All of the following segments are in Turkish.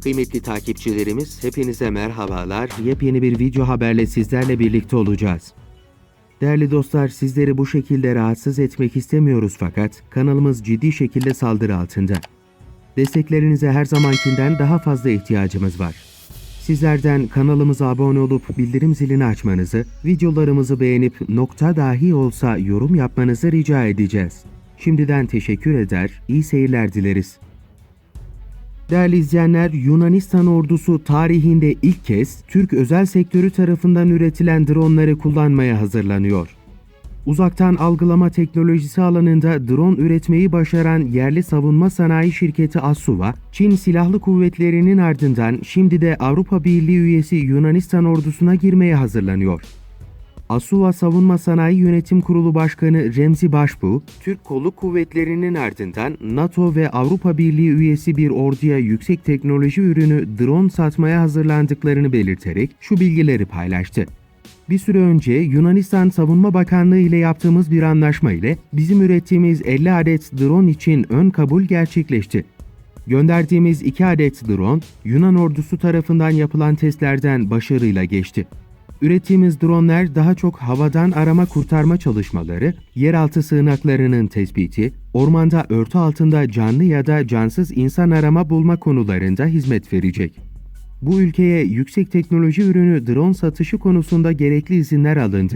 Kıymetli takipçilerimiz, hepinize merhabalar. Yepyeni bir video haberle sizlerle birlikte olacağız. Değerli dostlar, sizleri bu şekilde rahatsız etmek istemiyoruz fakat kanalımız ciddi şekilde saldırı altında. Desteklerinize her zamankinden daha fazla ihtiyacımız var. Sizlerden kanalımıza abone olup bildirim zilini açmanızı, videolarımızı beğenip nokta dahi olsa yorum yapmanızı rica edeceğiz. Şimdiden teşekkür eder, iyi seyirler dileriz. Değerli izleyenler, Yunanistan ordusu tarihinde ilk kez Türk özel sektörü tarafından üretilen dronları kullanmaya hazırlanıyor. Uzaktan algılama teknolojisi alanında drone üretmeyi başaran yerli savunma sanayi şirketi Asuva, Çin Silahlı Kuvvetleri'nin ardından şimdi de Avrupa Birliği üyesi Yunanistan ordusuna girmeye hazırlanıyor. Asuva Savunma Sanayi Yönetim Kurulu Başkanı Remzi Başbuğ, Türk Kolluk Kuvvetleri'nin ardından NATO ve Avrupa Birliği üyesi bir orduya yüksek teknoloji ürünü drone satmaya hazırlandıklarını belirterek şu bilgileri paylaştı. Bir süre önce Yunanistan Savunma Bakanlığı ile yaptığımız bir anlaşma ile bizim ürettiğimiz 50 adet drone için ön kabul gerçekleşti. Gönderdiğimiz 2 adet drone, Yunan ordusu tarafından yapılan testlerden başarıyla geçti. Ürettiğimiz dronlar daha çok havadan arama kurtarma çalışmaları, yeraltı sığınaklarının tespiti, ormanda örtü altında canlı ya da cansız insan arama bulma konularında hizmet verecek. Bu ülkeye yüksek teknoloji ürünü drone satışı konusunda gerekli izinler alındı.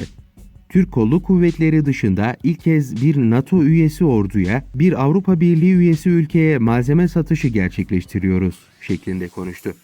Türk Kolluk Kuvvetleri dışında ilk kez bir NATO üyesi orduya, bir Avrupa Birliği üyesi ülkeye malzeme satışı gerçekleştiriyoruz şeklinde konuştu.